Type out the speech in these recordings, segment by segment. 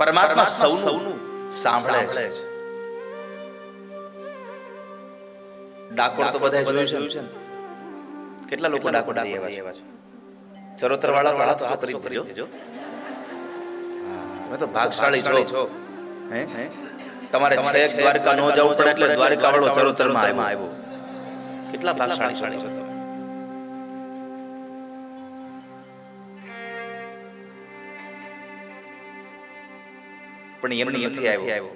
પરમાત્મા સૌનું સાંભળે છે. ડાકોર તો બધા જોયું છે ને? કેટલા લોકો ડાકોર જઈ એવા છે? ચરોતર વાળા વાળા તો હાથ કરી દેજો. તમે તો ભાગશાળી છો. હે? તમારે છેક દ્વારકા નો જવું પડે એટલે દ્વારકા વાળો ચરોતરમાં આવ્યો. કેટલા ભાગશાળી છો પણ એમ નથી આવ્યો.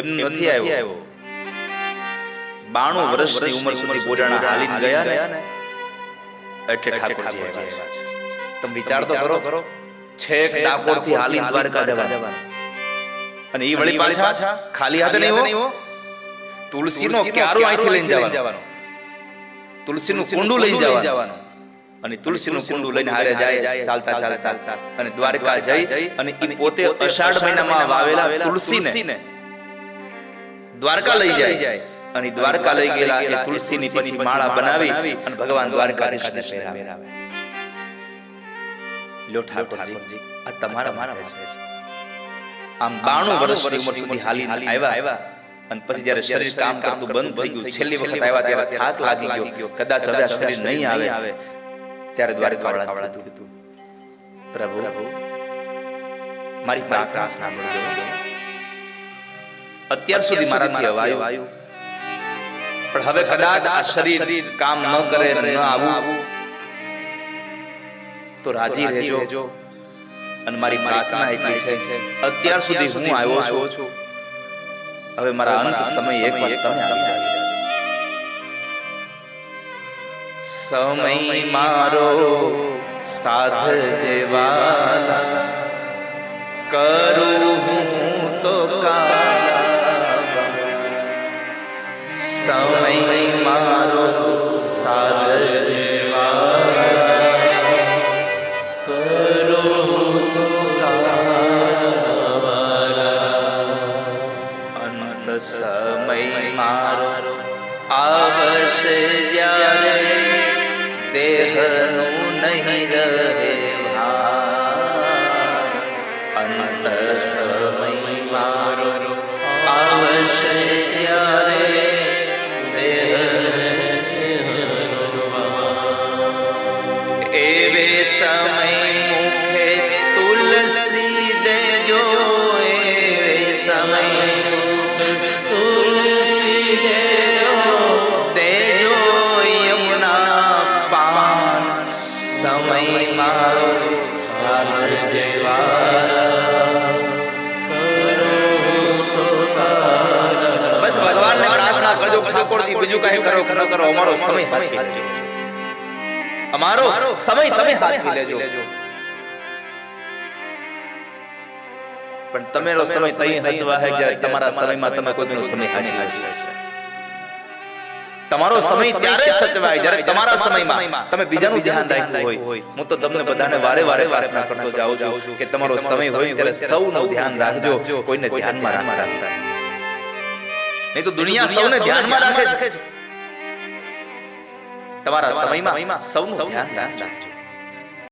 એમને નથી આવ્યો. બાણું વર્ષની ઉંમર સુધી બોડાણા હાલી ગયા ને? એટલે ઠાકોરજી આવ્યા છે. તમે વિચાર તો કરો. કરો. છેક ડાકોરથી હાલી દ્વારકા જવા અને એ વળી પાછા ખાલી હાથે નહીં હો. તુલસીનો ક્યારો અહીંથી લઈને જવાનો? તુલસીનું કુંડું લઈને જવાનું. અને તુલસીનું કુંડું લઈને હારે જાય ચાલતા ચાલતા ચાલતા. અને દ્વારકા જઈ અને એ પોતે અષાઢ મહિનામાં વાવેલા તુલસીને દ્વારકા લઈ જાય. અને દ્વારકા લઈ ગયેલા એ તુલસીની પછી માળા બનાવી અને ભગવાન દ્વારકાધીશને પહેરાવે લો ઠાકોરજી આ તમારા મારા છે. આમ 92 વર્ષની ઉંમર સુધી હાલી આવ્યા. આવ્યા. અને પછી જ્યારે શરીર કામ કરતું બંધ થઈ ગયું છેલ્લી વખત આવ્યા ત્યારે થાક લાગી ગયો. કદાચ હવે શરીર નહીં આવે. ત્યારે દ્વારકા વાળા હતું. પ્રભુ મારી પ્રાર્થના અત્યાર સુધી મારાથી અવાયું. પણ હવે કદાચ આ શરીર કામ ન કરે ન આવું. તો રાજી રહેજો. અને મારી પ્રાર્થના એટલી છે. અત્યાર સુધી હું આવ્યો છું. હવે મારા અંત સમય એક વાર તમે આવી જાજો સમય મારો સાધ જેવા કરું હું તો સમય મારો સાધ અંત સમય મારો આવશે જ્યારે નહીં રહે. અંત સમય મારો આવશે ત્યારે દેહનું એવે સમય મુખે તુલસી દેજો એવે સમય તુલસી દેજો કરજો ઠાકોરજી બીજું કઈ કરો ન કરો અમારો સમય સાચવી લેજો. અમારો સમય તમે સાચવી લેજો. પણ તમારો સમય તઈ હચવા છે જ્યારે તમારા સમયમાં તમે કોઈનો સમય સાચવી લેશો. તમારો સમય ત્યારે સચવાય જ્યારે તમારા સમયમાં તમે બીજાનું ધ્યાન રાખ્યું હોય. હું તો તમને બધાને વારે વારે પ્રાર્થના કરતો જાઉં છું કે તમારો સમય હોય ત્યારે સૌનું ધ્યાન રાખજો કોઈને ધ્યાનમાં રાખતા નહીં તો દુનિયા સૌને ધ્યાનમાં રાખે છે. તમારા સમયમાં સૌનું ધ્યાન રાખજો.